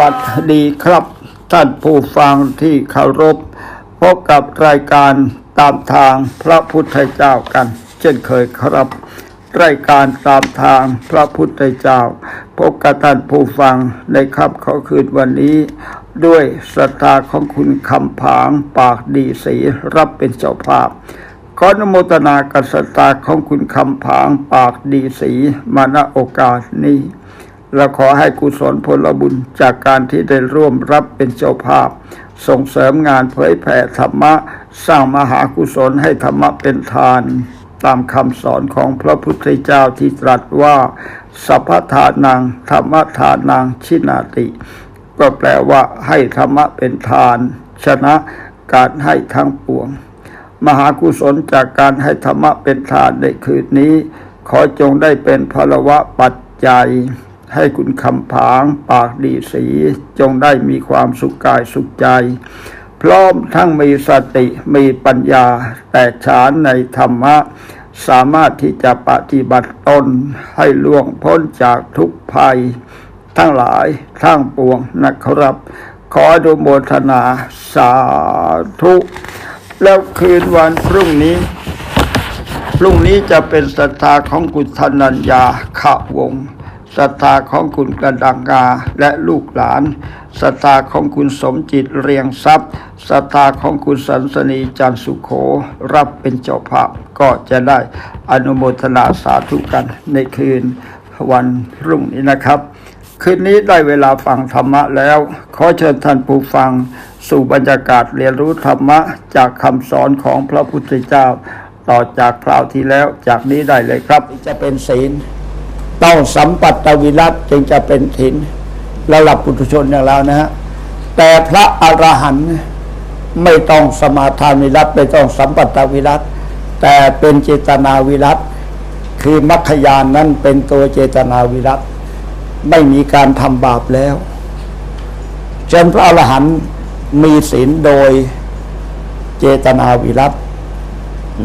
วัสดีครับ ท่านผู้ฟังที่เคารพ พบกับรายการตามทางพระพุทธเจ้ากัน เช่นเคยครับ รายการตามทางพระพุทธเจ้า พบกับท่านผู้ฟังในค่ำเขาคืนวันนี้ ด้วยศรัทธาของคุณคำผางปากดีศรีรับเป็นเจ้าภาพขออนุโมทนากับศรัทธาของคุณคำผางปากดีศรีมาณโอกาสนี้ และขอให้กุศลผลบุญจากการที่ได้ร่วมรับเป็นเจ้าภาพ ส่งเสริมงานเผยแผ่ธรรมะ สร้างมหากุศลให้ธรรมะเป็นทาน ตามคำสอนของพระพุทธเจ้าที่ตรัสว่า สัพพทานังธรรมทานังชินาติ ก็แปลว่าให้ธรรมะเป็นทาน ชนะการให้ทั้งปวง มหากุศลจากการให้ธรรมะเป็นทานในคืนนี้ ขอจงได้เป็นพลวะปัจจัย ให้คุณคำผางปากดีสี จงได้มีความสุขกายสุขใจ พร้อมทั้งมีสติมีปัญญา แตกฉานในธรรมะ สามารถที่จะปฏิบัติตนให้ล่วงพ้นจากทุกภัย ทั้งหลายทั้งปวงนะครับ ขออนุโมทนาสาธุแล้วคืนวันพรุ่งนี้พรุ่งนี้จะเป็นศรัทธาของคุณธนัญญาขะวงศ์ ศรัทธาของคุณกระดังงาและลูกหลานศรัทธาของคุณสมจิตเรียงทรัพย์ศรัทธาของคุณสันสนีจันสุขโข รับเป็นเจ้าภาพก็จะได้อนุโมทนาสาธุกันในคืนวันรุ่งนี้นะครับ คืนนี้ได้เวลาฟังธรรมะแล้ว ขอเชิญท่านผู้ฟัง สู่บรรยากาศเรียนรู้ธรรมะจากคำสอนของพระพุทธเจ้า ต่อจากคราวที่แล้วจากนี้ได้เลยครับ จะเป็นศีล ต้องสัมปัตตวิรัตจึงจะเป็นถินระดับปุถุชนอย่างเรานะฮะแต่พระอรหันต์ไม่ต้องสมาทานวิรัตไม่ต้องสัมปัตตวิรัตแต่เป็นเจตนาวิรัตคือมัคคยานนั้นเป็นตัวเจตนาวิรัตไม่มีการทำบาปแล้วเช่นพระอรหันต์มีศีลโดยเจตนาวิรัต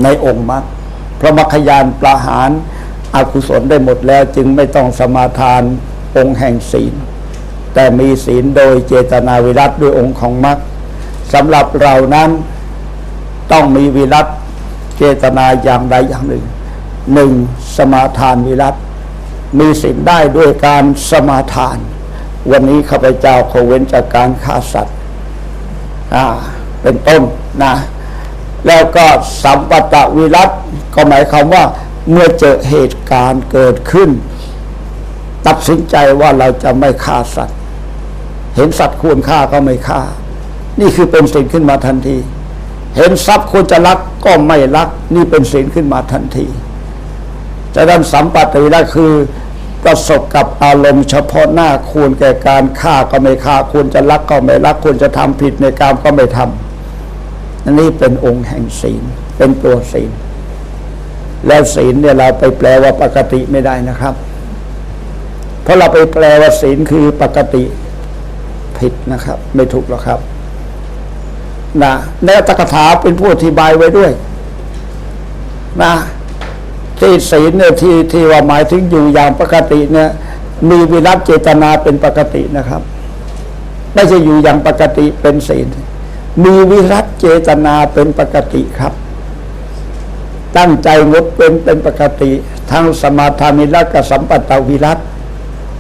ในองค์มรรคพระมรรคยานประหาร อกุศลได้หมดแล้วจึงไม่ต้องสมาทานองค์แห่งศีล แต่มีศีลโดยเจตนาวิรัตด้วยองค์ของมรรคสำหรับเรานั้นต้องมีวิรัตเจตนาอย่างใดอย่างหนึ่งหนึ่งสมาทานวิรัตมีศีลได้ด้วยการสมาทาน วันนี้ข้าพเจ้าขอเว้นจากการฆ่าสัตว์อ่าเป็นต้นนะ แล้วก็สัมปตะวิรัตก็หมายความว่า เมื่อเจอเหตุการณ์เกิดขึ้น ตัดสินใจว่าเราจะไม่ฆ่าสัตว์ เห็นสัตว์ควรฆ่าก็ไม่ฆ่า นี่คือเป็นสิ่งขึ้นมาทันที เห็นทรัพย์ควรจะรักก็ไม่รัก นี่เป็นสิ่งขึ้นมาทันทีแต่ด้านสัมปตะวิรัตคือประสบกับอารมณ์เฉพาะหน้าควรแก่การฆ่าก็ไม่ฆ่าควรจะรักก็ไม่รักควรจะทำผิดในกรรมก็ไม่ทำอันนี้เป็นองค์แห่งศีลเป็นตัวศีล แล้วศีลเนี่ยเราไปแปลว่าปกติไม่ได้นะครับ เพราะเราไปแปลว่าศีลคือปกติผิดนะครับ ไม่ถูกหรอกครับนะในอัตถกถาเป็นผู้อธิบายไว้ด้วยนะที่ศีลเนี่ยที่ที่ว่าหมายถึงอยู่อย่างปกติเนี่ย มีวิรัตเจตนาเป็นปกตินะครับ ไม่ใช่อยู่อย่างปกติเป็นศีลมีวิรัตเจตนาเป็นปกติครับ ตั้งใจงดเป็นเป็นปกติทั้งสมาทามิรัตกับสัมปัตตวิรัต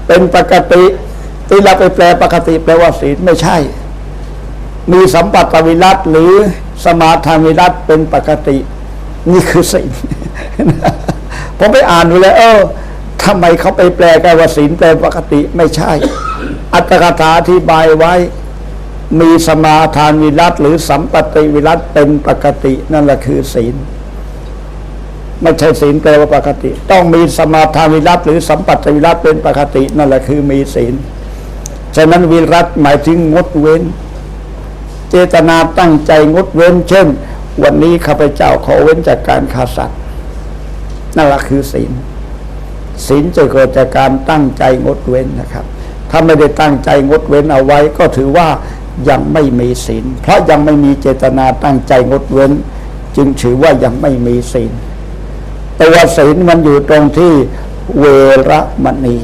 เป็นปกติที่เราไปแปลปกติแปลว่าศีลไม่ใช่ มีสัมปัตตวิรัตหรือสมาทามิรัตเป็นปกติ นี่คือศีลผมไปอ่านดูแล้วเออทำไมเขาไปแปลกันว่าศีลแปลปกติไม่ใช่ อัตถกถาอธิบายไว้มีสมาทานวิรัตหรือสัมปติวิรัตเป็นปกตินั่นแหละคือศีล ไม่ใช่ศีลแปลว่าปกติ ต้องมีสมาทานวิรัตหรือสัมปัตติวิรัตเป็นปกตินั่นแหละคือมีศีลฉะนั้นวิรัตหมายถึงงดเว้น เจตนาตั้งใจงดเว้น เช่น วันนี้ข้าพเจ้าขอเว้นจากการฆ่าสัตว์นั่นแหละคือศีลศีลจะเกิดจากการตั้งใจงดเว้นนะครับ ถ้าไม่ได้ตั้งใจงดเว้นเอาไว้ ก็ถือว่ายังไม่มีศีลเพราะยังไม่มีเจตนาตั้งใจงดเว้น จึงถือว่ายังไม่มีศีล ตัวศีลมันอยู่ตรงที่เวรมณี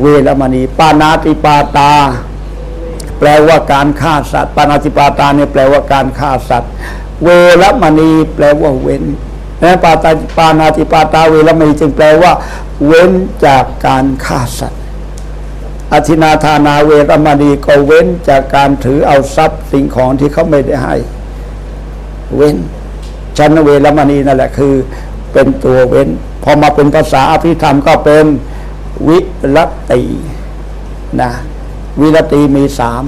เวรมณี ปานาติปาตา แปลว่าการฆ่าสัตว์ ปานาติปาตาเนี่ยแปลว่าการฆ่าสัตว์ เวรมณี แปลว่าเว้นนะปาตาปานาติปาตาเวรมณีจึงแปลว่า เว้นจากการฆ่าสัตว์อธินาทานาเวรมณีก็เว้นจากการถือเอาทรัพย์สิ่งของที่เขาไม่ได้ให้ เว้น ชันเวรมณีนั่นแหละคือ เป็นตัวเว้น พอมาเป็นภาษาอภิธรรมก็เป็นวิรตินะวิรติมีสาม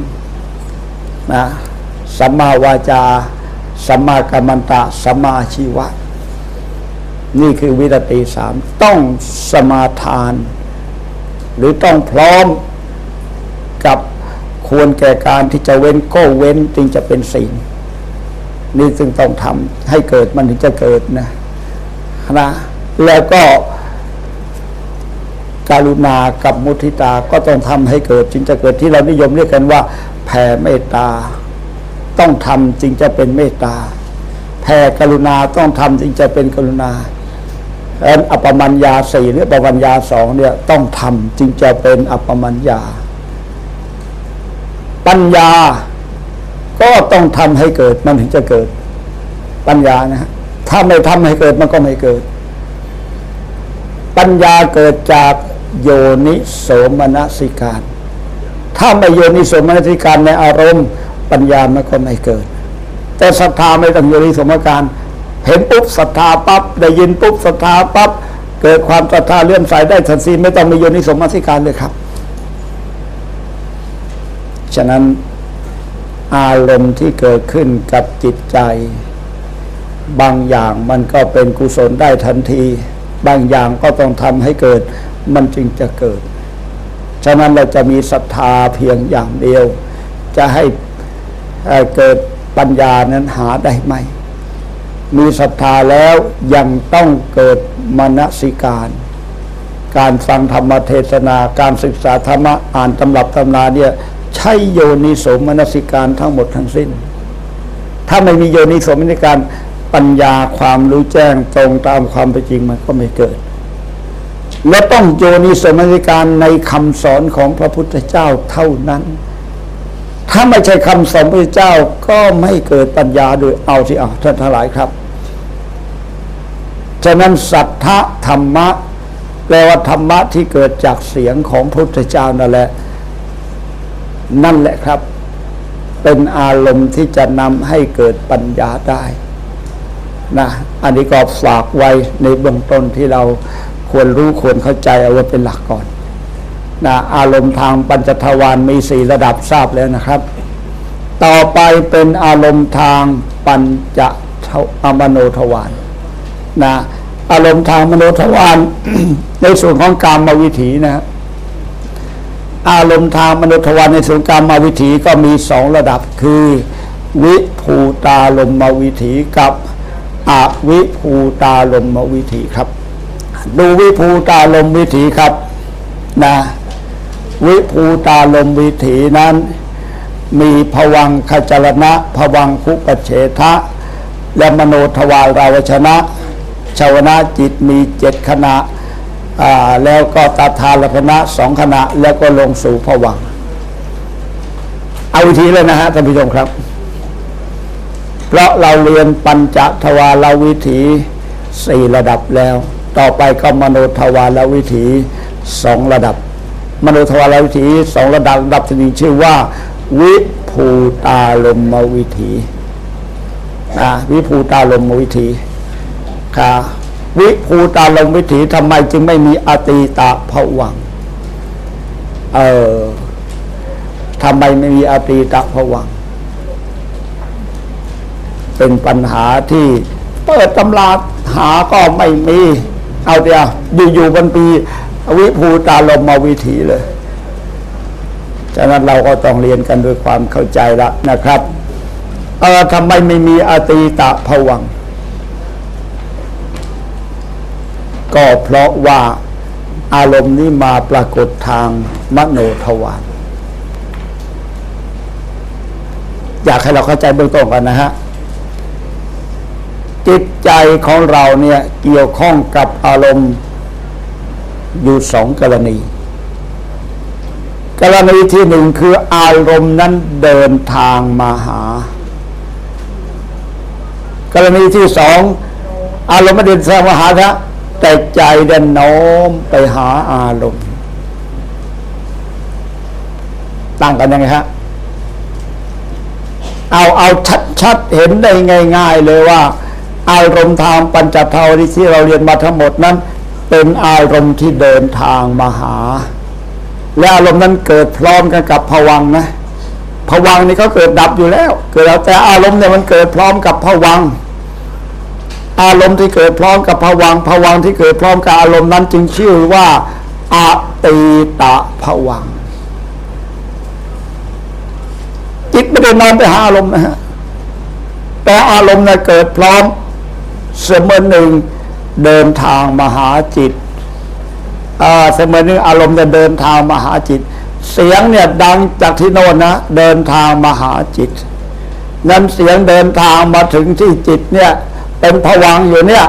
นะสัมมาวาจาสัมมากัมมันตะสัมมาอาชีวะ นี่คือวิรติสามต้องสมาทาน หรือต้องพร้อมกับควรแก่การที่จะเว้นก็เว้นจึงจะเป็นศีล นี่จึงต้องทำให้เกิดมันถึงจะเกิดนะนะแล้วก็การุณากับมุทิตาก็ต้องทำให้เกิดจึงจะเกิดที่เรานิยมเรียกกันว่า แผ่เมตตา ต้องทำจึงจะเป็นเมตตา แผ่กรุณาต้องทำจึงจะเป็นกรุณาดังนั้นอัปปมัญญาสี่หรืออัปปมัญญาสองเนี่ยต้องทำจึงจะเป็นอัปปมัญญา ปัญญา ก็ต้องทำให้เกิดมันถึงจะเกิดปัญญานะฮะถ้าไม่ทำให้เกิดมันก็ไม่เกิด ปัญญาเกิดจากโยนิโสมนสิการ ถ้าไม่โยนิโสมนสิการในอารมณ์ ปัญญามันก็ไม่เกิด แต่ศรัทธาไม่ต้องโยนิโสมการ เห็นปุ๊บศรัทธาปั๊บได้ยินปุ๊บศรัทธาปั๊บเกิดความศรัทธาเลื่อมใสได้ทันทีไม่ต้องมีโยนิโสมนสิการเลยครับ ฉะนั้น อารมณ์ที่เกิดขึ้นกับจิตใจ บางอย่างมันก็เป็นกุศลได้ทันที บางอย่างก็ต้องทำให้เกิดมันจึงจะเกิด ฉะนั้นเราจะมีศรัทธาเพียงอย่างเดียว จะให้เกิดปัญญานั้นหาได้ไหม มีศรัทธาแล้วยังต้องเกิดมนสิการ การฟังธรรมเทศนา การศึกษาธรรมะอ่านตำรับตำนาเนี่ย ใช่โยนิสมนสิการทั้งหมดทั้งสิ้น ถ้าไม่มีโยนิสมนสิการปัญญาความรู้แจ้งตรงตามความเป็นจริงมันก็ไม่เกิด และต้องโยนิสมนสิการในคำสอนของพระพุทธเจ้าเท่านั้น ถ้าไม่ใช่คำสอนพระเจ้าก็ไม่เกิดปัญญาโดยเอาที่เอาท่านทั้งหลายครับฉะนั้นสัทธธรรมะแปลว่าธรรมะที่เกิดจากเสียงของพระพุทธเจ้านั่นแหละ นั่นแหละครับ เป็นอารมณ์ที่จะนำให้เกิดปัญญาได้นะอันนี้ก็ฝากไว้ในเบื้องต้นที่เราควรรู้ควรเข้าใจเอาไว้เป็นหลักก่อนนะอารมณ์ทางปัญจทวารมีสี่ระดับทราบแล้วนะครับ ต่อไปเป็นอารมณ์ทางปัญจอมโนทวารนะอารมณ์ทางมโนทวารในส่วนของกามวิถีนะ อารมณ์ทางมนุษย์ทวารในส่วนกรรมวิถีก็มีสองระดับคือ วิภูตาลมวิถีกับอวิภูตาลมวิถีครับ ดูวิภูตาลมวิถีครับนะวิภูตาลมวิถีนั้น มีผวังขจรณะผวังคุปเฉทะ และมโนทวารราวชนะชาวนะจิตมีเจ็ดขณะ แล้วก็ตาทานลพนะสองขณะ แล้วก็ลงสู่ผวังเอาวิธีเลยนะฮะท่านผู้ชมครับ เพราะเราเรียนปัญจทวารวิถีสี่ระดับแล้ว ต่อไปก็มโนทวารวิถีสองระดับ มโนทวารวิถีสองระดับระดับที่นึ่งชื่อว่า วิภูตาลมวิถีอ่าวิภูตาลมวิถีค่ะ วิภูตาลมวิถีทำไมจึงไม่มีอตีตะผวัง เออทำไมไม่มีอตีตะผวัง เป็นปัญหาที่เปิดตำราหาก็ไม่มี เอาเดียวอยู่ๆบนปีวิภูตาลมมาวิถีเลยฉะนั้นเราก็ต้องเรียนกันด้วยความเข้าใจละนะครับ เออทำไมไม่มีอตีตะผวังค์ ก็เพราะว่าอารมณ์นี้มาปรากฏทางมโนทวารอยากให้เราเข้าใจเบื้องต้นกันนะฮะ จิตใจของเราเนี่ยเกี่ยวข้องกับอารมณ์อยู่สองกรณี กรณีที่หนึ่งคืออารมณ์นั้นเดินทางมาหา กรณีที่สองอารมณ์ไม่เดินทางมาหานะ แต่ใจเดินโน้มไปหาอารมณ์ ตั้งกันยังไงฮะ เอาเอาชัดๆเห็นได้ง่าย ๆ เลยว่า อารมณ์ทางปัญจทวารที่เราเรียนมาทั้งหมดนั้น เป็นอารมณ์ที่เดินทางมาหา และอารมณ์นั้นเกิดพร้อมกันกับผวังนะผวังนี่ก็เกิดดับอยู่แล้ว เกิดแล้วแต่อารมณ์เนี่ยมันเกิดพร้อมกับผวัง อารมณ์ที่เกิดพร้อมกับผวังผวังที่เกิดพร้อมกับอารมณ์นั้นจึงชื่อว่าอาตีตะผวังจิตไม่ได้นอนไปหาอารมณ์นะฮะแต่อารมณ์เนี่ยเกิดพร้อมเสมอหนึ่งเดินทางมาหาจิตอ่าเสมอหนึ่งอารมณ์จะเดินทางมาหาจิต เสียงเนี่ยดังจากที่โน่นนะเดินทางมาหาจิต นั้นเสียงเดินทางมาถึงที่จิตเนี่ย เป็นผวังอยู่เนี่ย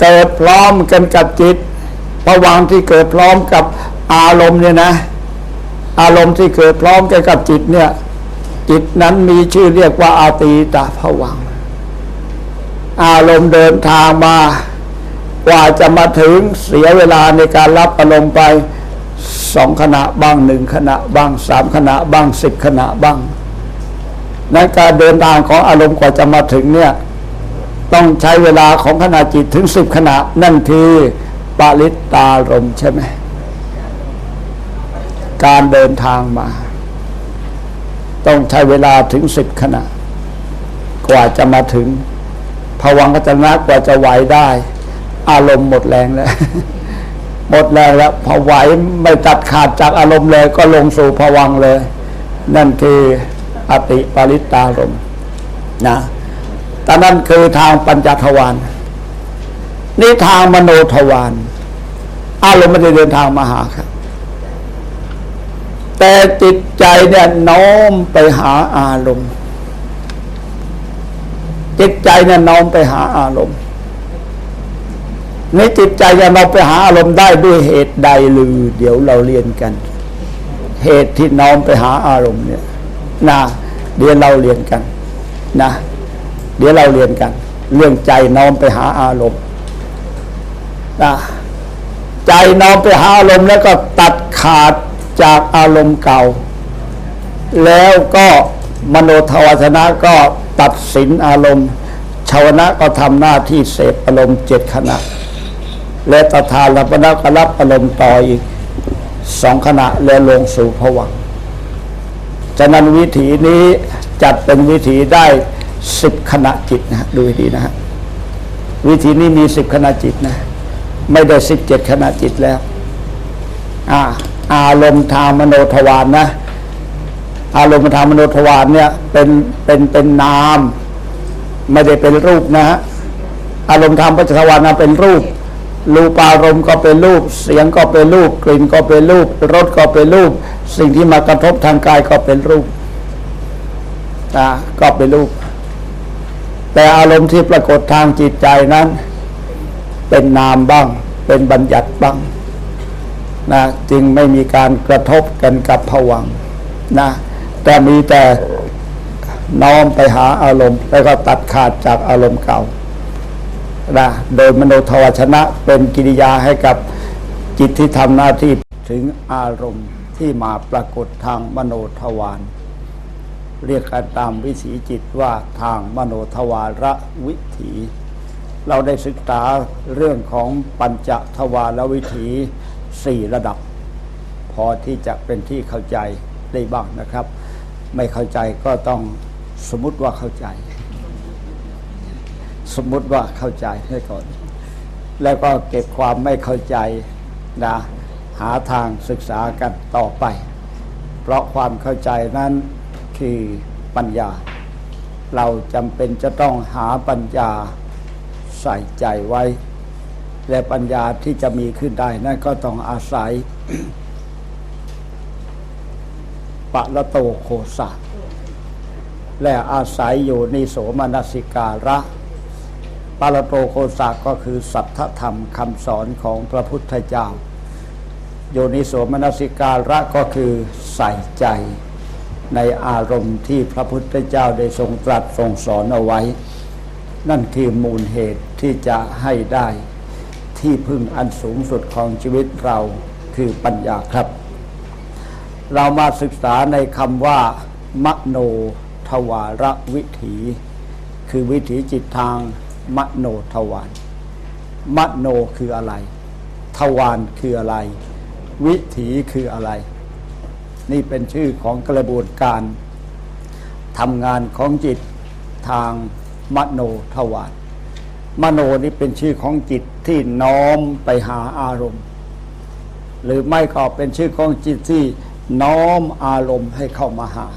เกิดพร้อมกันกับจิตผวังที่เกิดพร้อมกับอารมณ์เนี่ยนะ อารมณ์ที่เกิดพร้อมกันกับจิตเนี่ย จิตนั้นมีชื่อเรียกว่าอาตีตาผวัง อารมณ์เดินทางมากว่าจะมาถึงเสียเวลาในการรับอารมณ์ไปสองขณะบ้างหนึ่งขณะบ้างสามขณะบ้างสิบขณะบ้างนั้นการเดินทางของอารมณ์กว่าจะมาถึงเนี่ย ต้องใช้เวลาของขณะจิตถึงสิบขณะ นั่นคือปาริตตารมใช่ไหมการเดินทางมา ต้องใช้เวลาถึงสิบขณะ กว่าจะมาถึงภวังคจนะกว่าจะไหวได้ อารมณ์หมดแรงแล้วหมดแรงแล้วพอไหวไม่ตัดขาดจากอารมณ์เลย ก็ลงสู่ภวังเลย นั่นคืออติปริตารมนะ แต่นั่นคือทางปัญจทวารนี่ทางมโนทวารอารมณ์ไม่ได้เดินทางมาหาครับ แต่จิตใจเนี่ยโน้มไปหาอารมณ์ จิตใจเนี่ยโน้มไปหาอารมณ์ในจิตใจจะเราไปหาอารมณ์ได้ด้วยเหตุใดหรือ เดี๋ยวเราเรียนกัน เหตุที่น้อมไปหาอารมณ์เนี่ยนะเดี๋ยวเราเรียนกัน นะ เดี๋ยวเราเรียนกัน เรื่องใจน้อมไปหาอารมณ์นะใจน้อมไปหาอารมณ์แล้วก็ตัดขาดจากอารมณ์เก่า แล้วก็มโนทวารนะก็ตัดสินอารมณ์ชาวนะก็ทำหน้าที่เสพอารมณ์เจ็ดขณะ และตถาลัปนะก็รับอารมณ์ต่ออีกสองขณะแล้วลงสู่ผวังฉะนั้นวิถีนี้จัดเป็นวิถีได้ สิบขณะจิตนะฮะดูให้ดีนะฮะวิธีนี้มีสิบขณะจิตนะ ไม่ได้สิบเจ็ดขณะจิตแล้ว อ่า อารมณ์ทางมโนทวารนนะอารมณ์ทางมโนทวารเนี่ยเป็นเป็นเป็นนาม ไม่ได้เป็นรูปนะฮะอารมณ์ทางปัจจทวารนะเป็นรูปรูปารมณ์ก็เป็นรูป เสียงก็เป็นรูป กลิ่นก็เป็นรูปรสก็เป็นรูป สิ่งที่มากระทบทางกายก็เป็นรูปอ่าก็เป็นรูป แต่อารมณ์ที่ปรากฏทางจิตใจนั้น เป็นนามบ้าง เป็นบัญญัติบ้างนะจึงไม่มีการกระทบกันกับผวังนะแต่มีแต่น้อมไปหาอารมณ์ แล้วก็ตัดขาดจากอารมณ์เก่านะโดยมโนทวชนะเป็นกิริยาให้กับจิตที่ทำหน้าที่ถึงอารมณ์ที่มาปรากฏทางมโนทวาร เรียกกันตามวิถีจิตว่าทางมโนทวารวิถี เราได้ศึกษาเรื่องของปัญจทวารวิถีสี่ระดับ พอที่จะเป็นที่เข้าใจได้บ้างนะครับ ไม่เข้าใจก็ต้องสมมติว่าเข้าใจ สมมติว่าเข้าใจให้ก่อน แล้วก็เก็บความไม่เข้าใจนะหาทางศึกษากันต่อไป เพราะความเข้าใจนั้น คือปัญญา เราจำเป็นจะต้องหาปัญญาใส่ใจไว้ และปัญญาที่จะมีขึ้นได้นั่นก็ต้องอาศัยปะละโตโคสะและอาศัยอยู่ในโสมนสิการะปาละโตโคสะก็คือสัทธธรรมคำสอนของพระพุทธเจ้า โยนิโสมนสิการะก็คือใส่ใจ ในอารมณ์ที่พระพุทธเจ้าได้ทรงตรัสทรงสอนเอาไว้ นั่นคือมูลเหตุที่จะให้ได้ที่พึ่งอันสูงสุดของชีวิตเราคือปัญญาครับ เรามาศึกษาในคำว่า มโนทวารวิถี คือวิถีจิตทางมโนทวารมโนคืออะไร ทวารคืออะไร วิถีคืออะไร นี่เป็นชื่อของกระบวนการทำงานของจิตทางมโนทวารมโนนี่เป็นชื่อของจิตที่น้อมไปหาอารมณ์ หรือไม่ก็เป็นชื่อของจิตที่น้อมอารมณ์ให้เข้ามาหา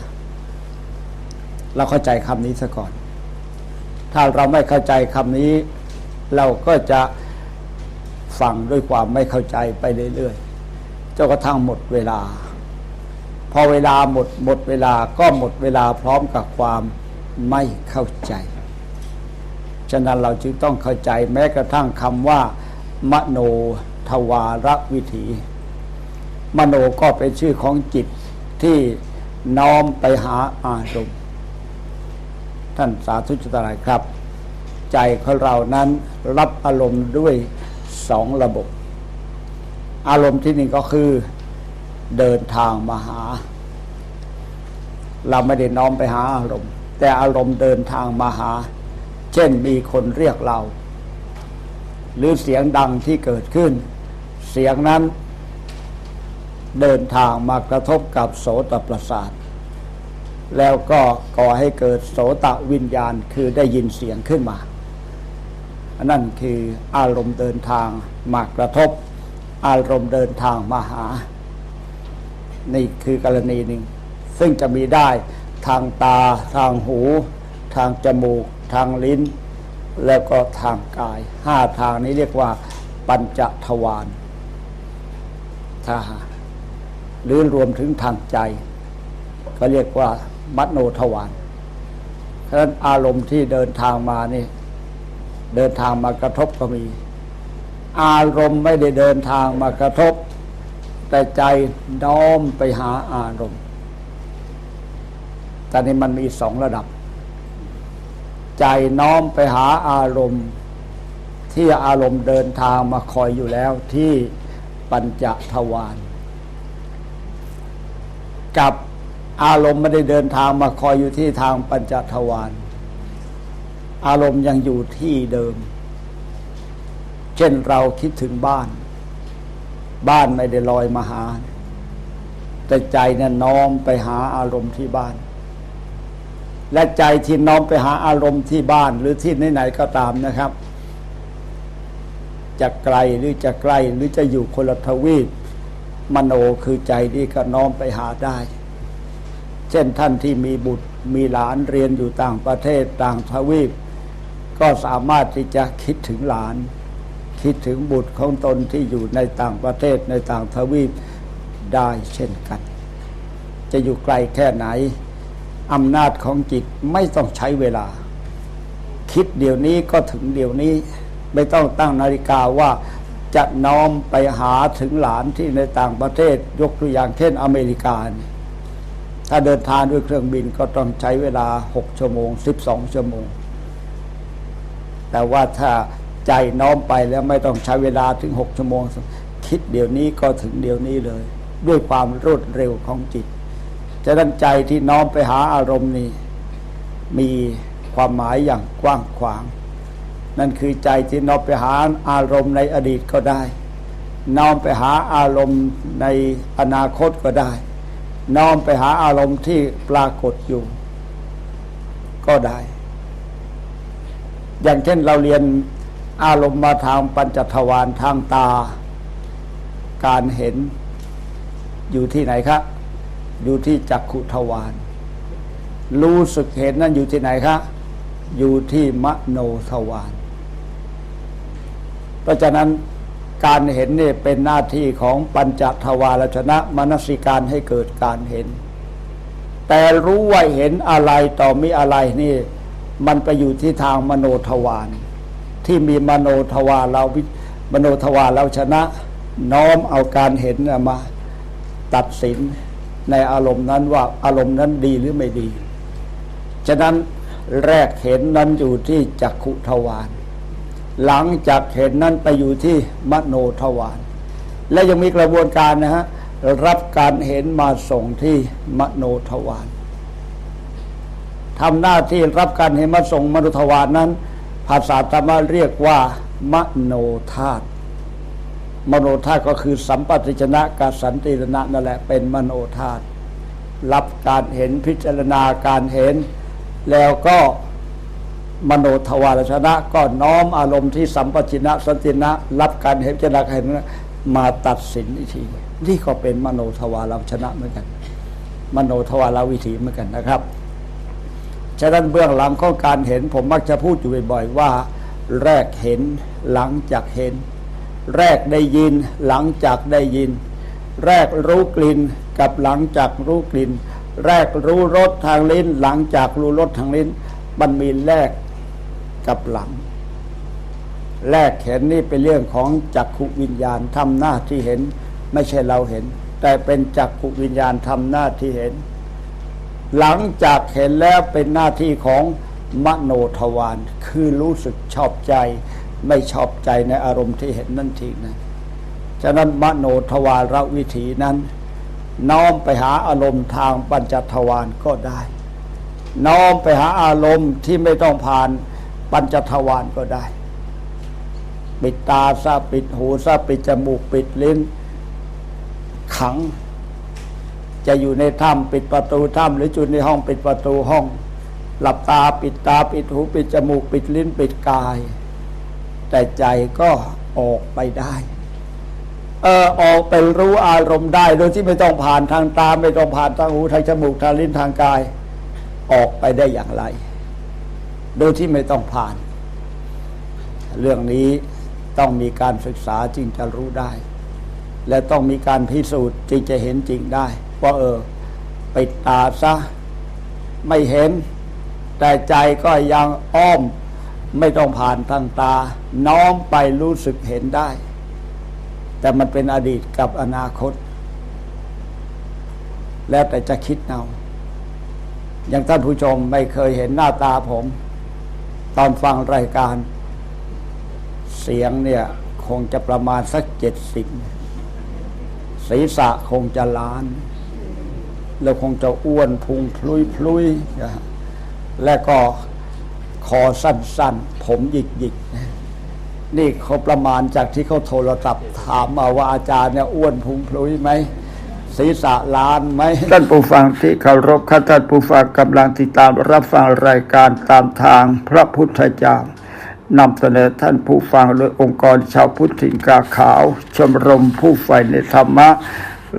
เราเข้าใจคำนี้ซะก่อน ถ้าเราไม่เข้าใจคำนี้ เราก็จะฟังด้วยความไม่เข้าใจไปเรื่อยๆจนกระทั่งหมดเวลา พอเวลาหมดหมดเวลาก็หมดเวลาพร้อมกับความไม่เข้าใจ ฉะนั้นเราจึงต้องเข้าใจแม้กระทั่งคำว่า มโนทวารวิถี มโนก็เป็นชื่อของจิตที่น้อมไปหาอารมณ์ ท่านสาธุชนายครับ ใจของเรานั้นรับอารมณ์ด้วยสองระบบ อารมณ์ที่หนึ่งก็คือ เดินทางมาหา เราไม่ได้น้อมไปหาอารมณ์ แต่อารมณ์เดินทางมาหา เช่นมีคนเรียกเรา หรือเสียงดังที่เกิดขึ้น เสียงนั้น เดินทางมากระทบกับโสตประสาท แล้วก็ก่อให้เกิดโสตวิญญาณคือได้ยินเสียงขึ้นมาอันนั่นคืออารมณ์เดินทางมากระทบ อารมณ์เดินทางมาหา นี่คือกรณีหนึ่ง ซึ่งจะมีได้ทางตา ทางหู ทางจมูก ทางลิ้น แล้วก็ทางกายห้าทางนี้เรียกว่าปัญจทวารถ้าหรือรวมถึงทางใจ ก็เรียกว่ามโนทวารเพราะฉะนั้นอารมณ์ที่เดินทางมานี่ เดินทางมากระทบก็มี อารมณ์ไม่ได้เดินทางมากระทบ แต่ใจน้อมไปหาอารมณ์แต่นี้มันมีสองระดับ ใจน้อมไปหาอารมณ์ ที่อารมณ์เดินทางมาคอยอยู่แล้วที่ปัญจทวารกับอารมณ์ไม่ได้เดินทางมาคอยอยู่ที่ทางปัญจทวารอารมณ์ยังอยู่ที่เดิม เช่นเราคิดถึงบ้าน บ้านไม่ได้ลอยมาหา แต่ใจเนี่ยน้อมไปหาอารมณ์ที่บ้าน และใจที่น้อมไปหาอารมณ์ที่บ้านหรือที่ไหนๆก็ตามนะครับ จะไกลหรือจะใกล้หรือจะอยู่คนละทวีปมโนคือใจที่ก็น้อมไปหาได้ เช่นท่านที่มีบุตรมีหลานเรียนอยู่ต่างประเทศต่างทวีป ก็สามารถที่จะคิดถึงหลาน คิดถึงบุตรของตนที่อยู่ในต่างประเทศในต่างทวีปได้เช่นกัน จะอยู่ไกลแค่ไหนอำนาจของจิตไม่ต้องใช้เวลา คิดเดี๋ยวนี้ก็ถึงเดี๋ยวนี้ ไม่ต้องตั้งนาฬิกาว่าจะน้อมไปหาถึงหลานที่ในต่างประเทศยกตัวอย่างเช่นอเมริกา ถ้าเดินทางด้วยเครื่องบินก็ต้องใช้เวลา 6 ชั่วโมง 12 ชั่วโมง แต่ว่าถ้า ใจน้อมไปแล้วไม่ต้องใช้เวลาถึง6ชั่วโมง คิดเดี๋ยวนี้ก็ถึงเดี๋ยวนี้เลย ด้วยความรวดเร็วของจิต จะดันใจที่น้อมไปหาอารมณ์นี้ มีความหมายอย่างกว้างขวาง นั่นคือใจที่น้อมไปหาอารมณ์ในอดีตก็ได้ น้อมไปหาอารมณ์ในอนาคตก็ได้ น้อมไปหาอารมณ์ที่ปรากฏอยู่ ก็ได้ อย่างเช่นเราเรียน อารมณ์มาทางปัญจทวารทางตา การเห็นอยู่ที่ไหนครับอยู่ที่จักขุทวารรู้สึกเห็นนั่นอยู่ที่ไหนคะอยู่ที่มโนทวารเพราะฉะนั้นการเห็นนี่เป็นหน้าที่ของปัญจทวารชนะมนสิการให้เกิดการเห็น แต่รู้ว่าเห็นอะไรต่อมีอะไรนี่ มันไปอยู่ที่ทางมโนทวาร ที่มีมโนทวารเรามโนทวารเราชนะ น้อมเอาการเห็นมาตัดสินในอารมณ์นั้นว่าอารมณ์นั้นดีหรือไม่ดี ฉะนั้นแรกเห็นนั้นอยู่ที่จักขุทวารหลังจากเห็นนั้นไปอยู่ที่มโนทวารและยังมีกระบวนการนะฮะรับการเห็นมาส่งที่มโนทวารทำหน้าที่รับการเห็นมาส่งมโนทวารนั้น ภาษาธรรมะเรียกว่ามโนธาตุมโนธาตุก็คือสัมปติชนะกสันติรณะนั่นแหละ เป็นมโนธาตุรับการเห็นพิจารณาการเห็น แล้วก็มโนทวารชนะก็น้อมอารมณ์ที่สัมปชินะสันตินะรับการเห็นพิจารณาการเห็นนั้นมาตัดสินอีกทีนี่ก็เป็นมโนทวารชนะเหมือนกัน มโนทวารวิถีเหมือนกันนะครับ ฉะนั้นเบื้องหลังของการเห็นผมมักจะพูดอยู่บ่อยๆว่า แรกเห็นหลังจากเห็น แรกได้ยินหลังจากได้ยิน แรกรู้กลิ่นกับหลังจากรู้กลิ่น แรกรู้รสทางลิ้น หลังจากรู้รสทางลิ้น มันมีแรกกับหลัง แรกเห็นนี่เป็นเรื่องของจักขุวิญญาณทำหน้าที่เห็น ไม่ใช่เราเห็น แต่เป็นจักขุวิญญาณทำหน้าที่เห็น หลังจากเห็นแล้วเป็นหน้าที่ของมโนทวารคือรู้สึกชอบใจ ไม่ชอบใจในอารมณ์ที่เห็นนั่นทีนะฉะนั้นมโนทวารวิถีนั้น น้อมไปหาอารมณ์ทางปัญจทวารก็ได้ น้อมไปหาอารมณ์ที่ไม่ต้องผ่านปัญจทวารก็ได้ ปิดตาซะปิดหูซะปิดจมูกปิดลิ้นขัง จะอยู่ในถ้ำปิดประตูถ้ำหรืออยู่ในห้องปิดประตูห้อง หลับตาปิดตาปิดหูปิดจมูกปิดลิ้นปิดกาย แต่ใจก็ออกไปได้เออออกไปรู้อารมณ์ได้ โดยที่ไม่ต้องผ่านทางตาไม่ต้องผ่านทางหูทางจมูกทางลิ้นทางกาย ออกไปได้อย่างไร โดยที่ไม่ต้องผ่าน เรื่องนี้ต้องมีการศึกษาจึงจะรู้ได้ และต้องมีการพิสูจน์จึงจะเห็นจริงได้ ว่าเออปิดตาซะไม่เห็น แต่ใจก็ยังอ้อมไม่ต้องผ่านทางตา น้อมไปรู้สึกเห็นได้ แต่มันเป็นอดีตกับอนาคต แล้วแต่จะคิดเอาอย่างท่านผู้ชมไม่เคยเห็นหน้าตาผม ตอนฟังรายการ เสียงเนี่ย คงจะประมาณสักเจ็ดสิบศีรษะคงจะล้าน แล้วคงจะอ้วนพุงพลุยพลุยนะและก็คอสั้นๆ ผมหยิกหยิกนี่เขาประมาณจากที่เขาโทรศัพท์ถามมาว่าอาจารย์เนี่ยอ้วนพุงพลุยไหมศีรษะล้านไหมท่านผู้ฟังที่เคารพข้าท่านผู้ฟังกำลังติดตามรับฟังรายการตามทางพระพุทธเจ้านำเสนอท่านผู้ฟังโดยองค์กรชาวพุทธถิ่นกาขาว ชมรมผู้ใฝ่ในธรรมะ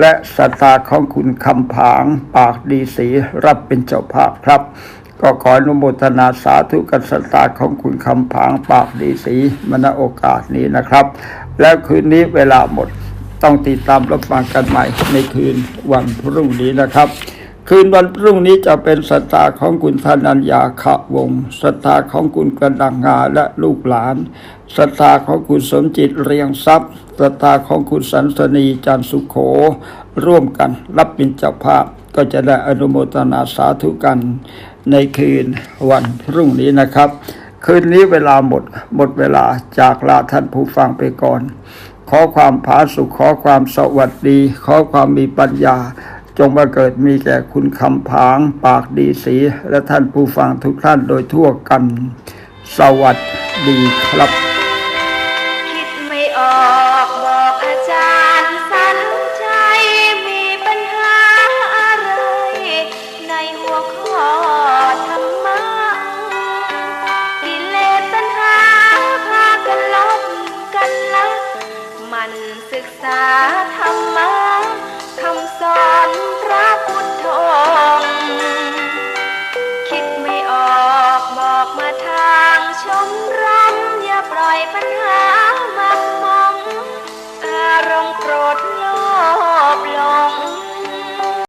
และศรัทธาของคุณคำผางปากดีสีรับเป็นเจ้าภาพครับ ก็ขออนุโมทนาสาธุกับศรัทธาของคุณคำผางปากดีสีมณโอกาสนี้นะครับ แล้วคืนนี้เวลาหมดต้องติดตามรับฟังกันใหม่ในคืนวันพรุ่งนี้นะครับ คืนวันพรุ่งนี้จะเป็นศรัทธาของคุณธนัญญาขะวงศ์ศรัทธาของคุณกระดังงาและลูกหลานศรัทธาของคุณสมจิตเรียงทรัพย์ศรัทธาของคุณสันสนีจันสุขโข ร่วมกันรับเป็นเจ้าภาพก็จะได้อนุโมทนาสาธุกันในคืนวันพรุ่งนี้นะครับ คืนนี้เวลาหมดหมดเวลาจากลาท่านผู้ฟังไปก่อน ขอความผาสุขขอความสวัสดี ขอความมีปัญญา จงมาเกิดมีแก่คุณคำผาง ปากดีสี และท่านผู้ฟังทุกท่านโดยทั่วกัน สวัสดีครับ